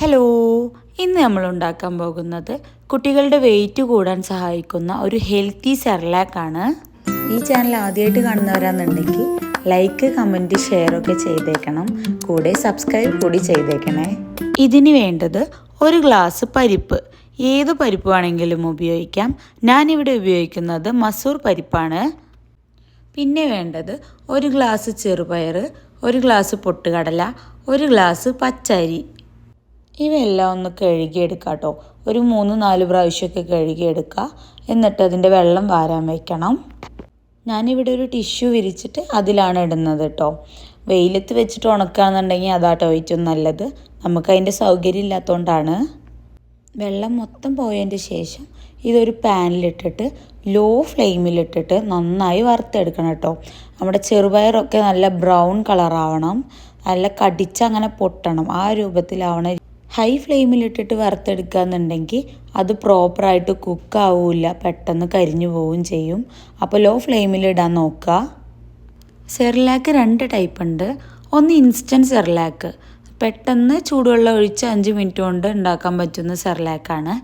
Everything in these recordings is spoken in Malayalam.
ഹലോ ഇന്ന് നമ്മൾ ഉണ്ടാക്കാൻ പോകുന്നത് കുട്ടികളുടെ വെയിറ്റ് കൂടാൻ സഹായിക്കുന്ന ഒരു ഹെൽത്തി സെർലാക്കാണ് ഈ ചാനൽ ആദ്യമായിട്ട് കാണുന്നവരാണെന്നുണ്ടെങ്കിൽ ലൈക്ക് കമന്റ് ഷെയർ ഒക്കെ ചെയ്തേക്കണം. കൂടെ സബ്സ്ക്രൈബ് കൂടി ചെയ്തേക്കണേ. ഇതിന് വേണ്ടത് ഒരു ഗ്ലാസ് പരിപ്പ്. ഏത് പരിപ്പ് വേണമെങ്കിലും ഉപയോഗിക്കാം. ഞാനിവിടെ ഉപയോഗിക്കുന്നത് മസൂർ പരിപ്പാണ്. പിന്നെ വേണ്ടത് ഒരു ഗ്ലാസ് ചെറുപയർ ഒരു ഗ്ലാസ് പൊട്ടുകടല ഒരു ഗ്ലാസ് പച്ചരി. ഇവയെല്ലാം ഒന്ന് കഴുകിയെടുക്കുക കേട്ടോ ഒരു മൂന്ന് നാല് പ്രാവശ്യമൊക്കെ കഴുകിയെടുക്കുക എന്നിട്ട് അതിന്റെ വെള്ളം വാരാൻ വയ്ക്കണം ഞാനിവിടെ ഒരു ടിഷ്യൂ വിരിച്ചിട്ട് അതിലാണ് ഇടുന്നത് കേട്ടോ വെയിലത്ത് വെച്ചിട്ട് ഉണക്കുകയാണെന്നുണ്ടെങ്കിൽ അതാട്ടോ ഏറ്റവും നല്ലത്. നമുക്ക് അതിന്റെ സൗകര്യം ഇല്ലാത്തതുകൊണ്ടാണ് വെള്ളം മൊത്തം പോയതിന്റെ ശേഷം ഇതൊരു പാനിലിട്ടിട്ട് ലോ ഫ്ലെയിമിലിട്ടിട്ട് നന്നായി വറുത്തെടുക്കണം കേട്ടോ നമ്മുടെ ചെറുപയറൊക്കെ നല്ല ബ്രൗൺ കളറാവണം. നല്ല കടിച്ച് അങ്ങനെ പൊട്ടണം. ആ രൂപത്തിലാവണം ഹൈ ഫ്ലെയിമിലിട്ടിട്ട് വറുത്തെടുക്കുക എന്നുണ്ടെങ്കിൽ അത് പ്രോപ്പറായിട്ട് കുക്കാവില്ല. പെട്ടെന്ന് കരിഞ്ഞു പോവുകയും ചെയ്യും. അപ്പോൾ ലോ ഫ്ലെയിമിലിടാൻ നോക്കുക സെർലാക്ക് രണ്ട് ടൈപ്പ് ഉണ്ട് ഒന്ന് ഇൻസ്റ്റന്റ് സെർലാക്ക്. പെട്ടെന്ന് ചൂടുവെള്ളം ഒഴിച്ച് അഞ്ച് മിനിറ്റ് കൊണ്ട് ഉണ്ടാക്കാൻ പറ്റുന്ന സെർലാക്കാണ്.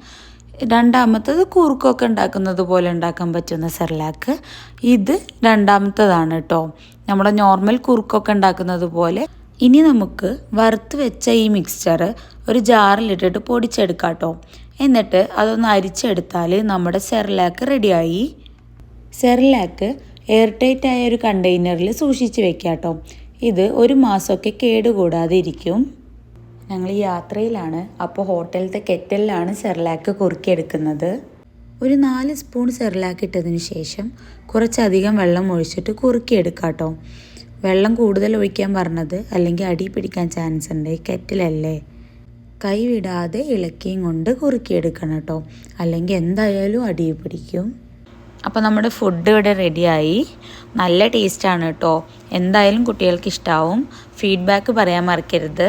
രണ്ടാമത്തത് കൂർക്കൊക്കെ ഉണ്ടാക്കുന്നത് പോലെ ഉണ്ടാക്കാൻ പറ്റുന്ന സെർലാക്ക്. ഇത് രണ്ടാമത്തതാണ് കേട്ടോ നമ്മുടെ നോർമൽ കുറുക്കൊക്കെ ഉണ്ടാക്കുന്നത് പോലെ ഇനി നമുക്ക് വറുത്ത് വെച്ച ഈ മിക്സ്ചർ ഒരു ജാറിലിട്ടിട്ട് പൊടിച്ചെടുക്കാം കേട്ടോ എന്നിട്ട് അതൊന്ന് അരിച്ചെടുത്താൽ നമ്മുടെ സെർലാക്ക് റെഡിയായി സെർലാക്ക് എയർ ടൈറ്റ് ആയ ഒരു കണ്ടെയ്നറിൽ സൂക്ഷിച്ച് വെക്കാം കേട്ടോ ഇത് ഒരു മാസമൊക്കെ കേടുകൂടാതെ ഇരിക്കും. ഞങ്ങൾ യാത്രയിലാണ് അപ്പോൾ ഹോട്ടലിലത്തെ കെറ്റലിലാണ് സെർലാക്ക് കുറുക്കിയെടുക്കുന്നത്. ഒരു നാല് സ്പൂൺ സെർലാക്ക് ഇട്ടതിന് ശേഷം കുറച്ചധികം വെള്ളം ഒഴിച്ചിട്ട് കുറുക്കിയെടുക്കാം കേട്ടോ വെള്ളം കൂടുതൽ ഒഴിക്കാൻ പറഞ്ഞത് അല്ലെങ്കിൽ അടി പിടിക്കാൻ ചാൻസ് ഉണ്ട്. കെറ്റിലല്ലേ? കൈ വിടാതെ ഇളക്കിയും കൊണ്ട് കുറുക്കിയെടുക്കണം കേട്ടോ അല്ലെങ്കിൽ എന്തായാലും അടി പിടിക്കും. അപ്പോൾ നമ്മുടെ ഫുഡ് ഇവിടെ റെഡിയായി നല്ല ടേസ്റ്റാണ് കേട്ടോ എന്തായാലും കുട്ടികൾക്ക് ഇഷ്ടാവും. ഫീഡ്ബാക്ക് പറയാൻ മറക്കരുത്.